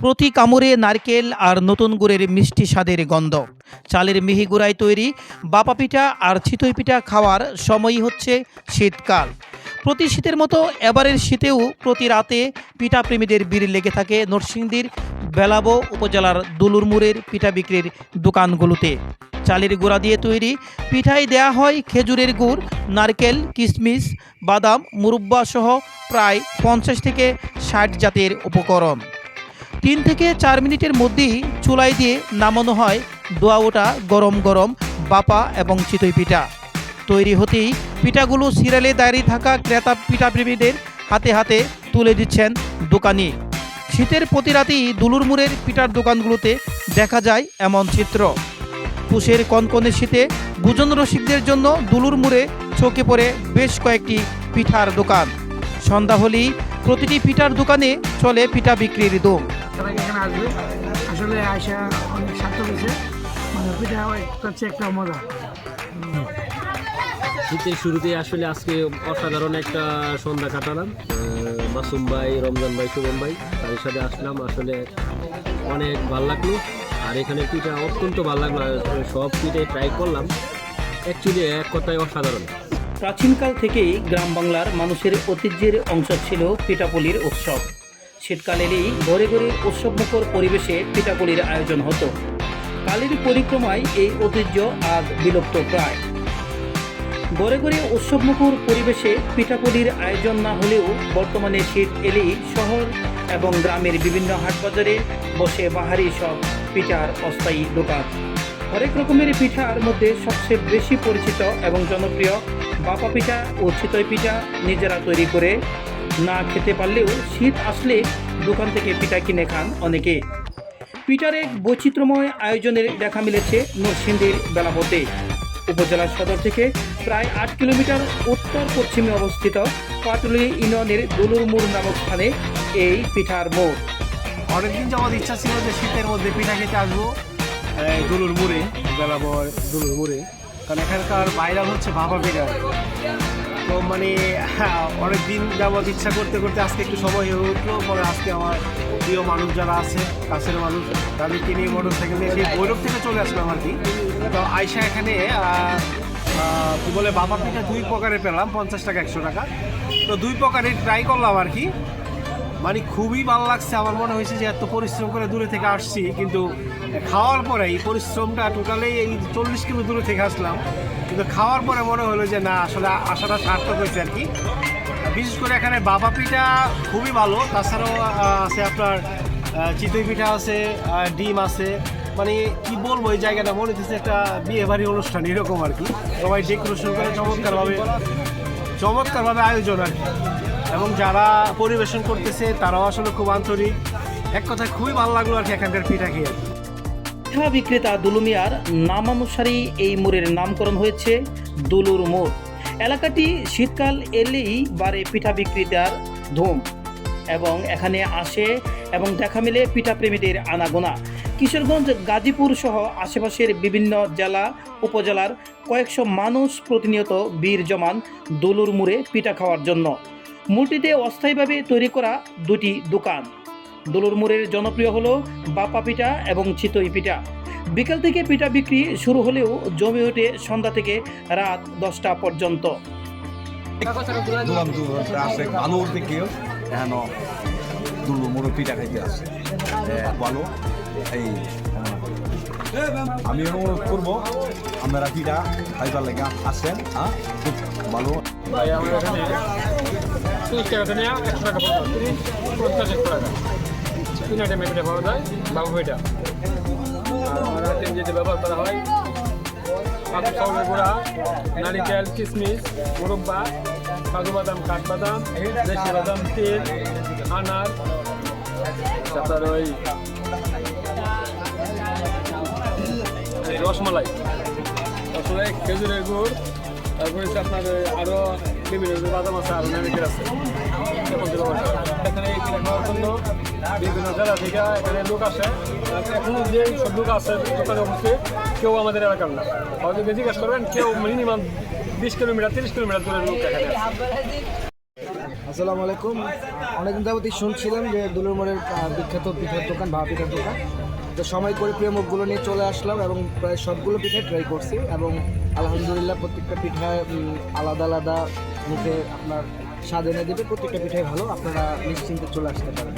প্রতি কামড়ে নারকেল আর নতুন গুড়ের মিষ্টি স্বাদের গন্ধ। চালের মিহি গুঁড়ায় তৈরি বাপা পিঠা আর চিতই পিঠা খাওয়ার সময়ই হচ্ছে শীতকাল। প্রতি শীতের মতো এবারের শীতেও প্রতি রাতে পিঠা প্রেমীদের ভিড় লেগে থাকে নরসিংদীর বেলাবো উপজেলার দুলুরমুড়ের পিঠা বিক্রির দোকানগুলোতে। চালের গুঁড়া দিয়ে তৈরি পিঠায় দেয়া হয় খেজুরের গুড়, নারকেল, কিশমিশ, বাদাম, মুরব্বা সহ প্রায় পঞ্চাশ থেকে ষাট জাতের উপকরণ। তিন থেকে চার মিনিটের মধ্যেই চুলায় দিয়ে নামানো হয় দোয়া ওটা গরম গরম বাপা এবং চিতই পিঠা। তৈরি হতেই পিঠাগুলো সিরিয়ালে দাঁড়িয়ে থাকা ক্রেতা পিঠাপ্রেমীদের হাতে হাতে তুলে দিচ্ছেন দোকানি। শীতের প্রতি রাতেই দুলুরমুড়ের পিঠার দোকানগুলোতে দেখা যায় এমন চিত্র। পুষের কনকনে শীতে গুজন রসিকদের জন্য দুলুর মুড়ে চোখে পড়ে বেশ কয়েকটি পিঠার দোকান। সন্ধ্যা হলেই প্রতিটি পিঠার দোকানে চলে পিঠা বিক্রির দোম। এখানে আসবে। আসলে আয়সা অনেক সার্থক হয়েছে। মানে পিঠা হচ্ছে একটা মজা। শীতের শুরুতে আসলে আজকে অসাধারণ একটা সন্ধ্যা কাটালাম। মাসুম ভাই রমজান ভাই শুভম ভাই তাদের সাথে আসলাম। আসলে অনেক ভালো লাগল। আর এখানে পিঠা অত্যন্ত ভালো লাগল। সব পিঠে ট্রাই করলাম। অ্যাকচুয়ালি এক কথায় অসাধারণ। প্রাচীনকাল থেকেই গ্রাম বাংলার মানুষের ঐতিহ্যের অংশ ছিল পিঠাপুলির উৎসব। শীতকাল এলেই ঘরে ঘরে উৎসবমুখর পরিবেশে পিঠাপুলির আয়োজন হতো। কালের পরিক্রমায় এই ঐতিহ্য আজ বিলুপ্ত প্রায়। ঘরে ঘরে উৎসবমুখর পরিবেশে পিঠাপুলির আয়োজন না হলেও বর্তমানে শীত এলেই শহর এবং গ্রামের বিভিন্ন হাটবাজারে বসে বাহারি সব পিঠার অস্থায়ী দোকান। হরেক রকমের পিঠার মধ্যে সবচেয়ে বেশি পরিচিত এবং জনপ্রিয় বাপা পিঠা ও চিতই পিঠা নিজেরা তৈরি করে না খেতে পারলেও শীত আসলে দোকান থেকে পিঠা কিনে খান অনেকে। পিঠার এক বৈচিত্র্যময় আয়োজনের দেখা মিলেছে নরসিংদীর বেলাপতে উপজেলা সদর থেকে প্রায় আট কিলোমিটার উত্তর পশ্চিমে অবস্থিত পাটুলি ইউনিয়নের দুলুরমুর নামক স্থানে এই পিঠার মোড়। অনেকদিন যাওয়ার ইচ্ছা ছিল যে শীতের মধ্যে পিঠা খেতে আসব। দুলুর মুড়ে বেলাবর দুলুর মুড়ে। কারণ এখানকার বাইরা হচ্ছে ভাপা পিঠা তো মানে অনেক দিন যাবৎ ইচ্ছা করতে করতে আজকে একটু সময় হয়ে উঠল। পরে আজকে আমার প্রিয় মানুষ যারা আছে, কাছের মানুষ, তাদেরকে নিয়ে মোটর সাইকেল নিয়ে সেই ভৈরব থেকে চলে আসলাম আর কি। তো আয়সা এখানে বলে, বাবা পিঠা দুই প্রকারের পেলাম, পঞ্চাশ টাকা, একশো টাকা। তো দুই প্রকারের ট্রাই করলাম আর কি। মানে খুবই ভালো লাগছে, আমার মনে হয়েছে যে এত পরিশ্রম করে দূরে থেকে আসছি, কিন্তু খাওয়ার পরে এই পরিশ্রমটা টোটালি এই চল্লিশ কিলো দূরে থেকে আসলাম। কিন্তু খাওয়ার পরে মনে হলো যে না, আসলে আসাটা সার্থক হয়েছে আর কি। বিশেষ করে এখানে বাবা পিঠা খুবই ভালো, তাছাড়াও আছে আপনার চিতই পিঠা আছে ডিম আছে। মানে কি বলব, এই জায়গাটা মনে হচ্ছে একটা বিয়ে বাড়ি অনুষ্ঠান, এরকম আর কি। সবাই ডেকোরেশন করে চমৎকারভাবে চমৎকারভাবে আয়োজন আর কি। এবং যারা পরিবেশন করতেছে, তারাও আসলে খুব আন্তরিক। এক কথায় খুবই ভালো লাগল আর কি এখানকার পিঠা খেয়ে। পিঠা বিক্রেতা দুলুমিয়ার নামানুসারেই এই মোড়ের নামকরণ হয়েছে দুলুর মোড়। এলাকাটি শীতকাল এলেই বারে পিঠা বিক্রেতার ধুম এবং এখানে আসে এবং দেখা মিলে পিঠা প্রেমীদের আনাগোনা। কিশোরগঞ্জ, গাজীপুর সহ আশেপাশের বিভিন্ন জেলা, উপজেলার কয়েকশো মানুষ প্রতিনিয়ত বীর জমান দুলুর মুড়ে পিঠা খাওয়ার জন্য। মূর্তিতে অস্থায়ীভাবে তৈরি করা দুটি দোকান। দোলুর মোড়ের জনপ্রিয় হলো বাপা পিঠা এবং চিতই পিঠা। বিকাল থেকে পিঠা বিক্রি শুরু হলেও জমে ওঠে সন্ধ্যা থেকে রাত দশটা পর্যন্ত। আমি অনুরোধ করব আপনারা পিঠা খাইবার আসেন ভালো তিরিশ টাকা থেকে একশো টাকা পর্যন্ত তিরিশ পঞ্চাশ এটা পাওয়া যায়, বাবু এটা করা হয় গুঁড়া, নারিকেল, কিশমিশ, মুরব্বা, কাজু বাদাম, কাঠবাদাম, দেশি বাদাম, তেল, আনার, তারপর ওই রসমালাই। রসমালাই, খেজুরের গুড়, তারপরে আপনার আরও লোক আসে যে লোক কেউ আমাদের জিজ্ঞাসা কেউ মিনিমাম বিশ কিলোমিটার তিরিশ কিলোমিটার লোক এখানে আসসালামু আলাইকুম। অনেকদিন যাবতই শুনছিলাম যে দুলুর মোড়ের বিখ্যাত পিঠার দোকান ভাবা পিঠার দোকান। তো সময় করে প্রিয় মুখগুলো নিয়ে চলে আসলাম এবং প্রায় সবগুলো পিঠা ট্রাই করছি এবং আলহামদুলিল্লাহ প্রত্যেকটা পিঠা আলাদা আলাদা মুখে আপনার স্বাদ এনে দেবে, প্রত্যেকটা পিঠাই ভালো, আপনারা নিশ্চিন্তে চলে আসতে পারেন।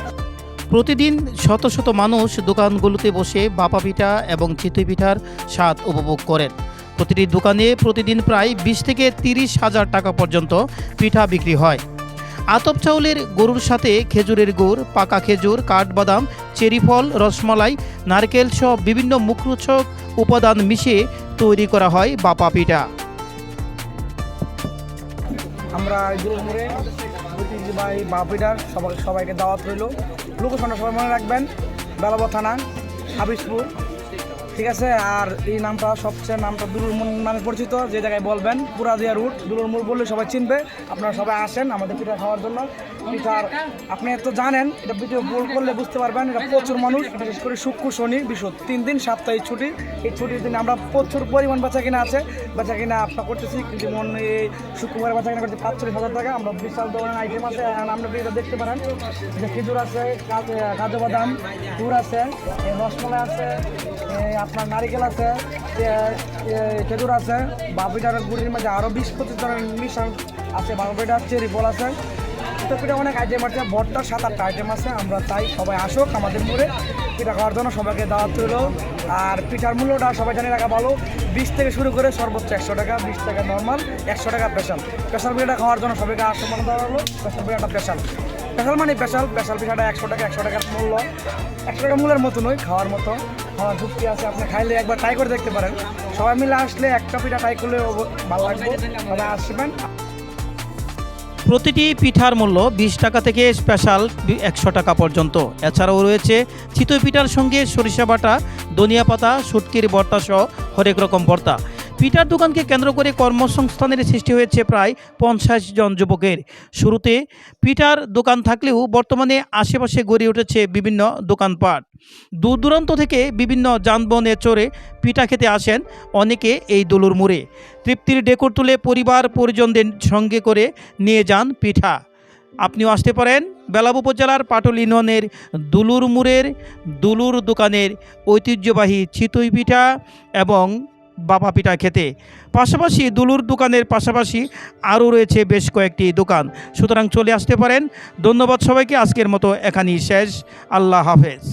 প্রতিদিন শত শত মানুষ দোকানগুলোতে বসে বাপা পিঠা এবং চিতই পিঠার স্বাদ উপভোগ করেন। প্রতিটি দোকানে প্রতিদিন প্রায় বিশ থেকে তিরিশ হাজার টাকা পর্যন্ত পিঠা বিক্রি হয়। আতপ চাউলের গরুর সাথে খেজুরের গুড়, পাকা খেজুর, কাঠবাদাম চেরি ফল রসমালাই, নারকেল সহ বিভিন্ন মুখরোচক উপাদান মিশিয়ে তৈরি করা হয় বাপা পিঠা। আমরা দুলুর ঘুরে ঐতিহ্যবাহী বাপিডার সবাই সবাইকে দাওয়াত রইল। লোকেশনটা সবাই মনে রাখবেন, বেলাব থানা, হাবিসপুর। ঠিক আছে, আর এই নামটা সবচেয়ে নামটা দুলুর মোড় নামে পরিচিত, যে জায়গায় বলবেন, পুরাদিয়া রুট দুলুর মোড় বললে সবাই চিনবে, আপনারা সবাই আসেন আমাদের পিঠা খাওয়ার জন্য। পিঠার, আপনি তো জানেন, এটা ভিডিও বল করলে বুঝতে পারবেন, এটা প্রচুর মানুষ বিশেষ করে শুক্র, শনি বিশুদ্ধ তিন দিন, সাপ্তাহিক ছুটি। এই ছুটির দিনে আমরা প্রচুর পরিমাণ বেচা কিনা আছে। বেচা কিনা আপনার করতেছি যেমন এই শুক্রবারে বেচা কিনা করতে পাঁচচল্লিশ হাজার টাকা। আমরা বিশাল ধরনের আইটেম আছে আমরা এটা দেখতে পারেন। যে খেজুর আছে, কাজু বাদাম, গুড় আছে রসমালাই আছে আপনার নারিকেল আছে খেজুর আছে, বাপিটার গুড়ির মাঝে আরও বিশ পঁচিশ ধরনের মিশান আছে, বাপিটার চেরি ফল আছে। তো পিঠা অনেক আইটেম আছে ভট্টার সাত আটটা আইটেম আছে, আমরা তাই সবাই আসুক আমাদের মোড়ে, পিঠা খাওয়ার জন্য সবাইকে দাওয়াত রইল আর পিঠার মূল্যটা সবাই জানি রাখা ভালো, বিশ থেকে শুরু করে সর্বোচ্চ একশো টাকা, বিশ টাকা নর্মাল একশো টাকা স্পেশাল স্পেশাল পিঠাটা খাওয়ার জন্য সবাইকে আসতে মনে দেওয়া হলো স্পেশাল পিঠাটা স্পেশাল স্পেশাল মানে স্পেশাল স্পেশাল পিঠাটা একশো টাকা, একশো টাকার মূল্য। একশো টাকা মূল্যের মতো নয় খাওয়ার মতো। খাওয়ার যুক্তি আছে, আপনি খাইলে একবার ট্রাই করে দেখতে পারেন। সবাই মিলে আসলে একটা পিঠা ট্রাই করলে ভালো লাগবে। সবাই আসবেন। প্রতিটি পিঠার মূল্য বিশ টাকা থেকে স্পেশাল একশো টাকা পর্যন্ত। এছাড়াও রয়েছে চিতই পিঠার সঙ্গে সরিষা বাটা, ধনিয়া পাতা সুটকির ভর্তা সহ হরেক রকম ভর্তা। পিঠার দোকানকে কেন্দ্র করে কর্মসংস্থানের সৃষ্টি হয়েছে প্রায় পঞ্চাশ জন যুবকের। শুরুতে পিঠার দোকান থাকলেও বর্তমানে আশেপাশে গড়ে উঠেছে বিভিন্ন দোকানপাট। দূর দূরান্ত থেকে বিভিন্ন যানবাহনে চড়ে পিঠা খেতে আসেন অনেকে এই দোলুর মোড়ে। তৃপ্তির ডেকর তুলে পরিবার পরিজনদের সঙ্গে করে নিয়ে যান পিঠা। আপনিও আসতে পারেন বেলাব উপজেলার পাটল ইউনিয়নের দুলুর মুড়ের দুলুর দোকানের ঐতিহ্যবাহী চিতই পিঠা এবং বাবা পিঠা খেতে। পাশাপাশি দুলুর দোকানের পাশাপাশি আরও রয়েছে বেশ কয়েকটি দোকান। সুতরাং চলে আসতে পারেন। ধন্যবাদ সবাইকে। আজকের মতো এখানেই শেষ। আল্লাহ হাফেজ।